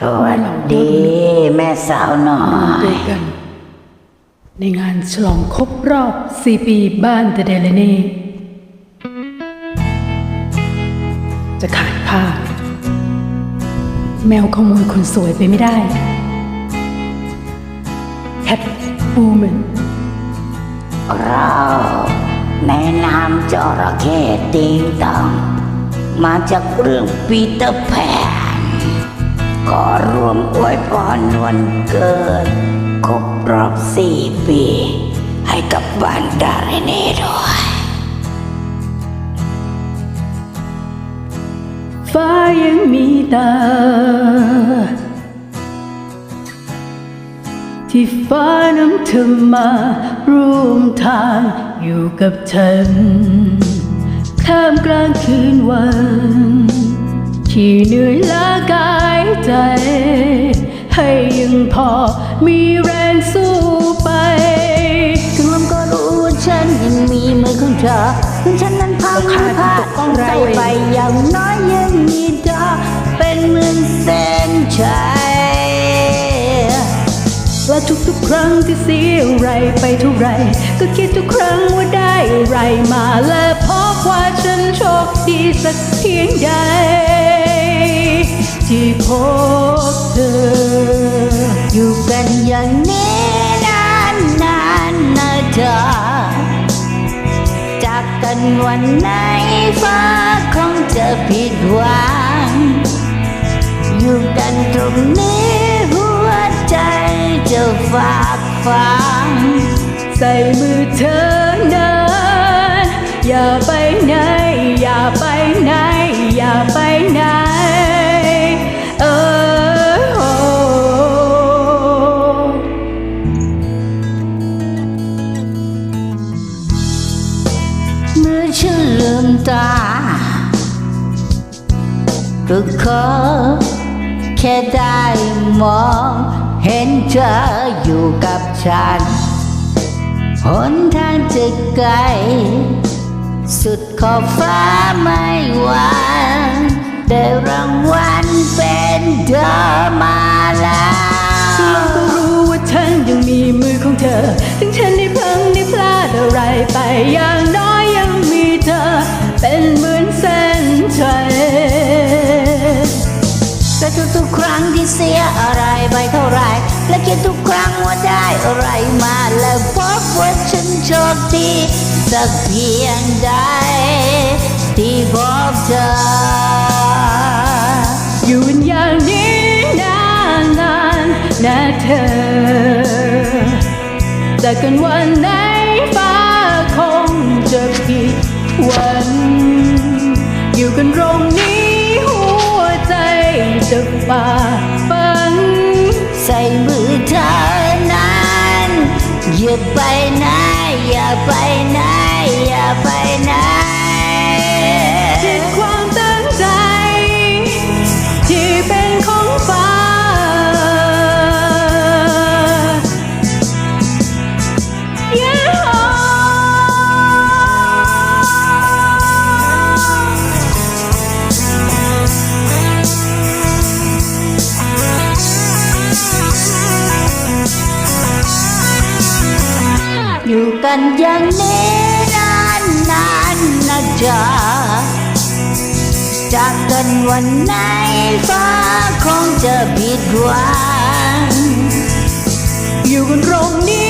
สวัสดีแม่สาวหน่อด้วยยกัน ในงานฉลองครบรอบ4ปีบ้านเดเดเลนีจะขายผ้า แมวขโมยคนสวยไปไม่ได้แคทบูแมนเราในนามจระเข้ติงตอง มาจากเรื่องปีเตอร์แพน ก็รวมอวยพรวันเกิด ครบรอบสี่ปี ให้กับบ้านดาเรเน่ด้วย ฟ้ายังมีตา ที่ฟ้านำเธอมาร่วมทางอยู่กับฉันข้ามกลางคืนวัน ที่เหนื่อยล้ากายใจ ให้ยังพอมีแรงสู้ไป ถึงลมก็รู้ว่าฉันยังมีมือของเธอถึงฉันนั้นพังาขาดพาดใจไปอย่างน้อยยังมีเธอเป็นเหมือนเส้นชัยและทุกๆครั้งที่เสียไรไปเท่าไรก็คิดทุกครั้งว่าได้ไรมาและพบว่าฉันโชคดีสักเพียงใด ที่พบเธอ อยู่กันอย่างนี้นานนานนะเธอจากกันวันไหนฟ้าคงจะผิดหวัง อยู่กันตรงนี้หัวใจจะฝากฟัง ใส่มือเธอนานอย่าไปไหน เมื่อฉันลืมตาก็ขอแค่ได้มองเห็นเธออยู่กับฉันหนทางจะไกล สุดขอบฟ้าไม่หวานได้รางวัลเป็นเธอมาแล้วเราก็รู้ว่าฉันยังมีมือของเธอ ถึงฉันได้พังได้พลาดอะไรไปอย่างน้อย เสียอะไรไปเท่าไร และคิดทุกครั้งว่าได้อะไรมาแล้วพบว่าฉันโชคดีสักเพียงใดที่พบเธออยู่อย่างนี้นานนานๆนะเธอจากกันวันไหนฟ้าคงจะผิดหวัง ไปไหนอย่าไปไหน กันอย่างนี้นานนานนะจ๊ะจากกันวันไหนฟ้าคงจะผิดหวังอยู่กันตรงนี้